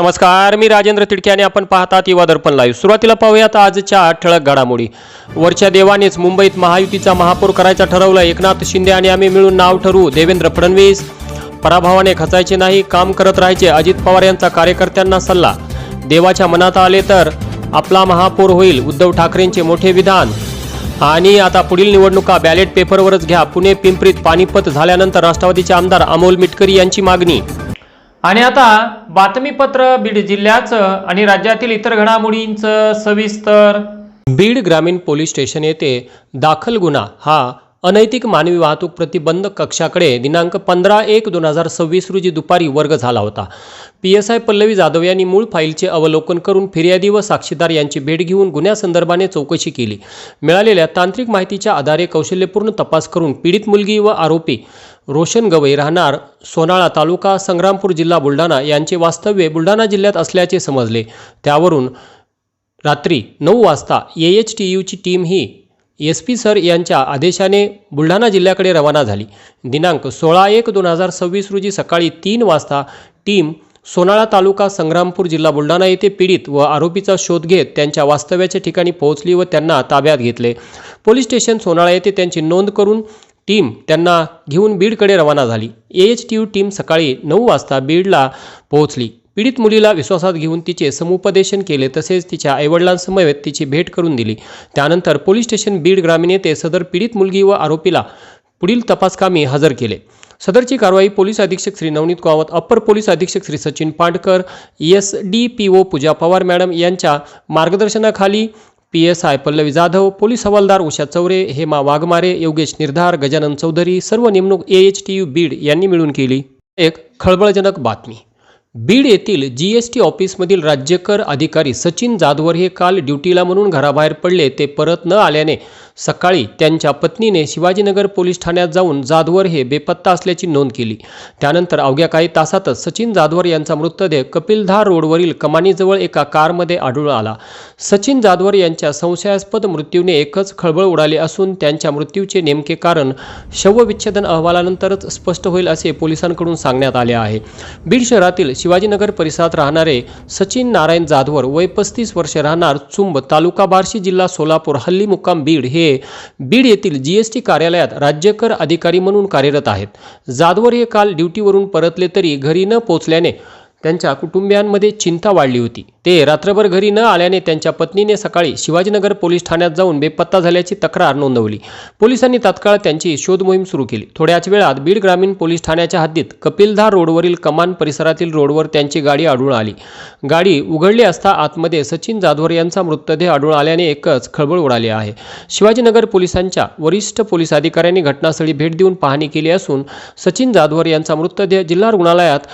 नमस्कार मी राजेंद्र तिडके आणि आपण पाहतात युवा दर्पण लाईव्ह सुरुवातीला पाहूयात आजच्या ठळक घडामोडी. वरच्या देवानेच मुंबईत महायुतीचा महापौर करायचा ठरवलं. एकनाथ शिंदे आणि आम्ही मिळून नाव ठरवू. देवेंद्र फडणवीस पराभवाने खचायचे नाही काम करत राहायचे. अजित पवार यांचा कार्यकर्त्यांना सल्ला. देवाच्या मनात आले तर आपला महापौर होईल उद्धव ठाकरेंचे मोठे विधान. आणि आता पुढील निवडणुका बॅलेट पेपरवरच घ्या. पुणे पिंपरीत पानिपत झाल्यानंतर राष्ट्रवादीचे आमदार अमोल मिटकरी यांची मागणी. आणि आता बातमीपत्र बीड जिल्ह्याचं आणि राज्यातील इतर घडामोडींचं सविस्तर. बीड ग्रामीण पोलीस स्टेशन येथे दाखल गुन्हा. हा अनैतिक मानवी वाहतूक प्रतिबंध कक्षाकडे दिनांक पंधरा एक दोन हजार सव्वीस रोजी दुपारी वर्ग झाला होता. P S I Pallavi Jadhav यांनी मूळ फाईलचे अवलोकन करून फिर्यादी व साक्षीदार यांची भेट घेऊन गुन्ह्यासंदर्भाने चौकशी केली. मिळालेल्या तांत्रिक माहितीच्या आधारे कौशल्यपूर्ण तपास करून पीडित मुलगी व आरोपी रोशन गवई राहणार सोनाळा तालुका संग्रामपूर जिल्हा बुलढाणा यांचे वास्तव्य बुलढाणा जिल्ह्यात असल्याचे समजले. त्यावरून रात्री नऊ वाजता ए एच टी यूची टीम ही एस पी सर यांच्या आदेशाने बुलढाणा जिल्ह्याकडे रवाना झाली. दिनांक सोळा एक दोन हजार सव्वीस रोजी सकाळी तीन वाजता टीम सोनाळा तालुका संग्रामपूर जिल्हा बुलढाणा येथे पीडित व आरोपीचा शोध घेत त्यांच्या वास्तव्याच्या ठिकाणी पोहोचली व त्यांना ताब्यात घेतले. पोलीस स्टेशन सोनाळा येथे त्यांची नोंद करून टीम त्यांना घेऊन बीडकडे रवाना झाली. A H T U team सकाळी नऊ वाजता बीडला पोहोचली. पीडित मुलीला विश्वासात घेऊन तिचे समुपदेशन केले तसेच तिच्या आईवडिलांसमवेत तिची भेट करून दिली. त्यानंतर पोलीस स्टेशन बीड ग्रामीण येथे सदर पीडित मुलगी व आरोपीला पुढील तपासकामी हजर केले. सदरची कारवाई पोलीस अधीक्षक श्री नवनीत कावत अप्पर पोलीस अधीक्षक Shri Sachin Pandkar S D P O Pooja Pawar madam यांच्या मार्गदर्शनाखाली P S I Pallavi Jadhav police हवालदार उषा चौरे हेमा वाघमारे योगेश निर्धार गजानन चौधरी सर्व नेमणूक A H T U Beed यांनी मिळून केली. एक खळबळजनक बातमी. बीड येथील जी एस टी ऑफिसमधील राज्यकर अधिकारी सचिन जाधवर हे काल ड्युटीला म्हणून घराबाहेर पडले. ते परत न आल्याने सकाळी त्यांच्या पत्नीने शिवाजीनगर पोलीस ठाण्यात जाऊन जाधवर हे बेपत्ता असल्याची नोंद केली. त्यानंतर अवघ्या काही तासातच सचिन जाधवर यांचा मृतदेह कपिलधार रोडवरील कमानीजवळ एका कारमध्ये आढळून आला. सचिन जाधवर यांच्या संशयास्पद मृत्यूने एकच खळबळ उडाली असून त्यांच्या मृत्यूचे नेमके कारण शवविच्छेदन अहवालानंतरच स्पष्ट होईल असे पोलिसांकडून सांगण्यात आले आहे. बीड शहरातील शिवाजीनगर परिसरात राहणारे सचिन नारायण जाधवर वय पस्तीस वर्ष राहणार चुंब तालुका बार्शी जिल्हा सोलापूर हल्ली मुक्काम बीड हे बीड येथील जी एस टी कार्यालयात राज्यकर अधिकारी म्हणून कार्यरत आहेत. जाधवर हे काल ड्युटीवरून परतले तरी घरी न पोचल्याने त्यांच्या कुटुंबियांमध्ये चिंता वाढली होती. ते रात्रभर घरी न आल्याने त्यांच्या पत्नीने सकाळी शिवाजीनगर पोलीस ठाण्यात जाऊन बेपत्ता झाल्याची तक्रार नोंदवली. पोलिसांनी तात्काळ त्यांची शोध मोहीम सुरू केली. थोड्याच वेळात बीड ग्रामीण पोलीस ठाण्याच्या हद्दीत कपिलधार रोडवरील कमान परिसरातील रोडवर त्यांची गाडी आढळून आली. गाडी उघडली असता आतमध्ये सचिन जाधवर यांचा मृतदेह आढळून आल्याने एकच खळबळ उडाली आहे. शिवाजीनगर पोलिसांच्या वरिष्ठ पोलीस अधिकाऱ्यांनी घटनास्थळी भेट देऊन पाहणी केली असून सचिन जाधवर यांचा मृतदेह जिल्हा रुग्णालयात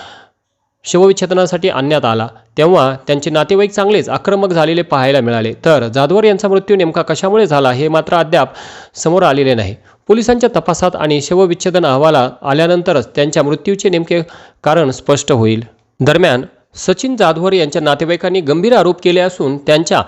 शवविच्छेदनासाठी आणण्यात आला. तेव्हा त्यांचे नातेवाईक चांगलेच आक्रमक झालेले पाहायला मिळाले. तर जाधवर यांचा मृत्यू नेमका कशामुळे झाला हे मात्र अद्याप समोर आलेले नाही. पोलिसांच्या तपासात आणि शवविच्छेदन अहवाला आल्यानंतरच त्यांच्या मृत्यूचे नेमके कारण स्पष्ट होईल. दरम्यान सचिन जाधवर यांच्या नातेवाईकांनी गंभीर आरोप केले असून त्यांच्या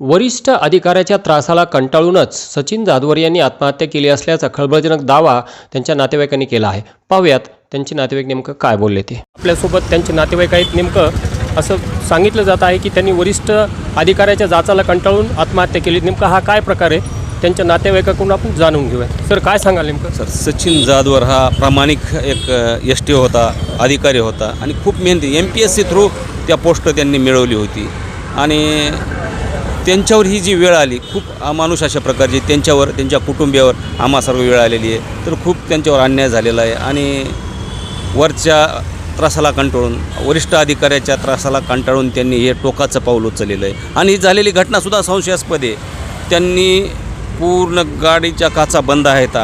वरिष्ठ अधिकाऱ्याच्या त्रासाला कंटाळूनच सचिन जाधवर यांनी आत्महत्या केली असल्याचा खळबळजनक दावा त्यांच्या नातेवाईकांनी केला आहे. पाहूयात त्यांचे नातेवाईक नेमकं काय बोलले ते? आपल्यासोबत त्यांचे नातेवाईक आहेत. नेमकं असं सांगितलं जात आहे की त्यांनी वरिष्ठ अधिकाऱ्याच्या जाचाला कंटाळून आत्महत्या केली. नेमका हा काय प्रकार आहे? त्यांच्या नातेवाईकाकडून आपण जाणून घेऊया. सर काय सांगाल नेमकं? सर सचिन जाधवर हा प्रामाणिक एक एस टी होता अधिकारी होता आणि खूप मेहनती M P S C through त्या पोस्ट त्यांनी मिळवली होती. आणि त्यांच्यावर ही जी वेळ आली खूप अमानुष अशा प्रकारची त्यांच्यावर त्यांच्या कुटुंबियावर आम्हा सर्व वेळ आलेली आहे. तर खूप त्यांच्यावर अन्याय झालेला आहे. आणि वरच्या त्रासाला कंटाळून वरिष्ठ अधिकाऱ्याच्या त्रासाला कंटाळून त्यांनी हे टोकाचं पाऊल उचललेलं आहे. आणि ही झालेली घटनासुद्धा संशयास्पद आहे. त्यांनी पूर्ण गाडीच्या काचा बंद आहेत.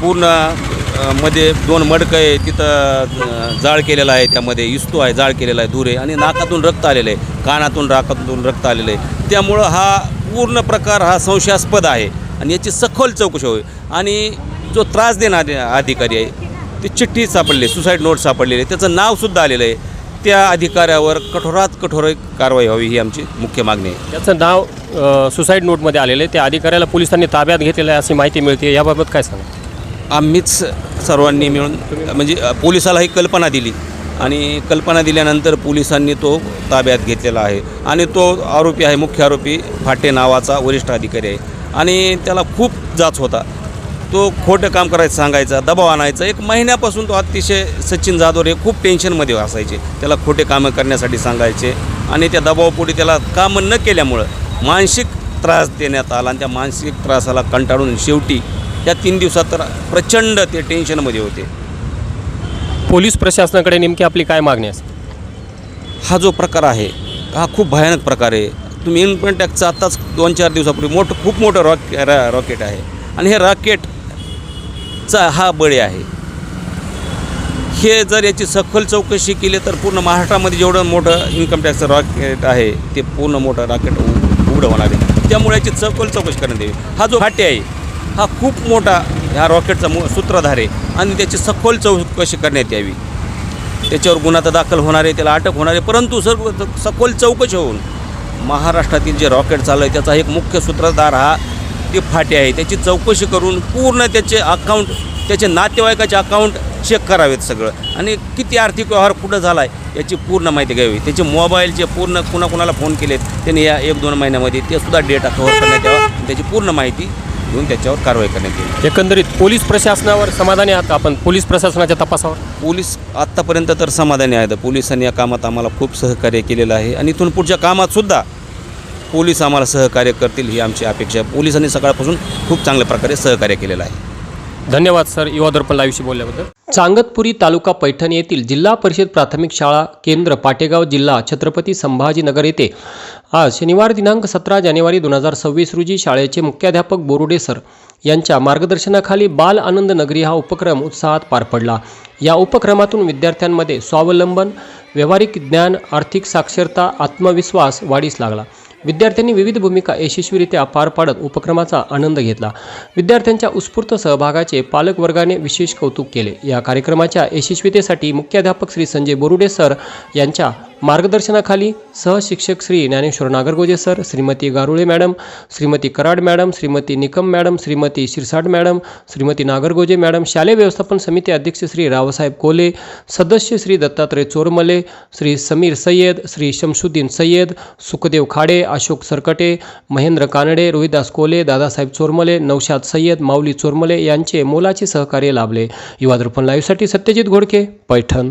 पूर्णमध्ये दोन मडकं आहे तिथं जाळ केलेलं आहे त्यामध्ये इस्तू आहे जाळ केलेला आहे धुरे आहे आणि नाकातून रक्त आलेलं आहे. कानातून राकातून रक्त आलेलं आहे. त्यामुळं हा पूर्ण प्रकार हा संशयास्पद आहे. आणि याची सखोल चौकशी होईल. आणि जो त्रास देणारे अधिकारी आहे ते चिठ्ठी सापडली सुसाईड नोट सापडलेली आहे त्याचं नावसुद्धा आलेलं आहे. त्या अधिकाऱ्यावर कठोरात कठोर कारवाई व्हावी ही आमची मुख्य मागणी आहे. त्याचं नाव सुसाईड नोटमध्ये आलेलं आहे. त्या अधिकाऱ्याला पोलिसांनी ताब्यात घेतलेलं आहे अशी माहिती मिळते. याबाबत काय सांगा आम्हीच सर्वांनी मिळून म्हणजे पोलिसाला ही कल्पना दिली. आणि कल्पना दिल्यानंतर पोलिसांनी तो ताब्यात घेतलेला आहे. आणि तो आरोपी आहे मुख्य आरोपी फाटे नावाचा वरिष्ठ अधिकारी आहे. आणि त्याला खूप जाच होता. तो खोटं काम करायचं सांगायचा दबाव आणायचा. एक महिन्यापासून तो अतिशय सचिन जाधव हे खूप टेन्शनमध्ये असायचे. त्याला खोटे कामं करण्यासाठी सांगायचे. आणि त्या दबावापोटी त्याला कामं न केल्यामुळं मानसिक त्रास देण्यात आला आणि त्या मानसिक त्रासाला कंटाळून शेवटी त्या तीन दिवसात तर प्रचंड ते टेन्शनमध्ये होते. पोलीस प्रशासनाकडे नेमकी आपली काय मागणी असते हा जो प्रकार आहे हा खूप भयानक प्रकार आहे. तुम्ही इन्कम टॅक्सचा आत्ताच दोन चार दिवसापूर्वी मोठं खूप मोठं रॉक रॉकेट आहे. आणि हे चा हा बळी आहे. हे जर याची सखोल चौकशी केली तर पूर्ण महाराष्ट्रामध्ये जेवढं मोठं इन्कम टॅक्सचं रॉकेट आहे ते पूर्ण मोठं रॉकेट उघडं होणार आहे. त्यामुळे याची सखोल चौकशी करण्यात यावी. हा जो फाटे आहे हा खूप मोठा ह्या रॉकेटचा मु सूत्रधार आहे आणि त्याची सखोल चौकशी करण्यात यावी. त्याच्यावर गुन्हा तर दाखल होणार आहे त्याला अटक होणार आहे परंतु सर्व सखोल चौकशी होऊन महाराष्ट्रातील जे रॉकेट चालू आहे त्याचा एक मुख्य सूत्रधार हा ते फाटे आहे. त्याची चौकशी करून पूर्ण त्याचे अकाउंट त्याचे नातेवाईकाचे अकाउंट चेक करावेत सगळं. आणि किती आर्थिक व्यवहार कुठं झाला आहे याची पूर्ण माहिती घ्यावी. त्याचे मोबाईलचे पूर्ण कुणाकुणाला फोन केलेत त्यांनी या एक दोन महिन्यामध्ये ते सुद्धा डेटा कव्हर करण्यात यावा. आणि त्याची पूर्ण माहिती घेऊन त्याच्यावर कारवाई करण्यात येईल. एकंदरीत पोलीस प्रशासनावर समाधानी आहात आपण? पोलीस प्रशासनाच्या तपासावर? पोलीस आत्तापर्यंत तर समाधानी आहेत. पोलिसांनी या कामात आम्हाला खूप सहकार्य केलेलं आहे. आणि इथून पुढच्या कामात सुद्धा पोलीस आम्हाला सहकार्य करतील ही आमची अपेक्षा आहे. पोलिसांनी सकाळपासून खूप चांगल्या प्रकारे सहकार्य केलेलं आहे. धन्यवाद सर. युवा दर्पण लाईव्हशी बोलल्याबद्दल. चांगतपुरी तालुका पैठण येथील जिल्हा परिषद प्राथमिक शाळा केंद्र पाटेगाव जिल्हा छत्रपती संभाजीनगर येथे आज शनिवार दिनांक सतरा जानेवारी दोन हजार सव्वीस रोजी शाळेचे मुख्याध्यापक बोरुडे सर यांच्या मार्गदर्शनाखाली बाल आनंद नगरी हा उपक्रम उत्साहात पार पडला. या उपक्रमातून विद्यार्थ्यांमध्ये स्वावलंबन व्यावहारिक ज्ञान आर्थिक साक्षरता आत्मविश्वास वाढीस लागला. विद्यार्थ्यांनी विविध भूमिका यशस्वीरित्या पार पाडत उपक्रमाचा आनंद घेतला. विद्यार्थ्यांच्या उत्स्फूर्त सहभागाचे पालकवर्गाने विशेष कौतुक केले. या कार्यक्रमाच्या यशस्वीतेसाठी मुख्याध्यापक श्री संजय बोरुडे सर यांच्या मार्गदर्शनाखाली सहशिक्षक Shri Dnyaneshwar Nagargoje sir Shrimati Garule madam Shrimati Karad madam Shrimati Nikam madam Shrimati Shirsat madam Shrimati Nagargoje madam शालेय व्यवस्थापन समिती अध्यक्ष श्री रावसाहेब कोले सदस्य श्री दत्तात्रय चोरमले श्री समीर सय्यद श्री शमशुद्दीन सय्यद सुखदेव खाडे अशोक सरकटे महेंद्र कानडे रोहिदास कोले दादासाहेब चोरमले नौशाद सय्यद माऊली चोरमले यांचे मोलाचे सहकार्य लाभले. युवा दर्पण लाईव्हसाठी सत्यजित घोडके पैठण.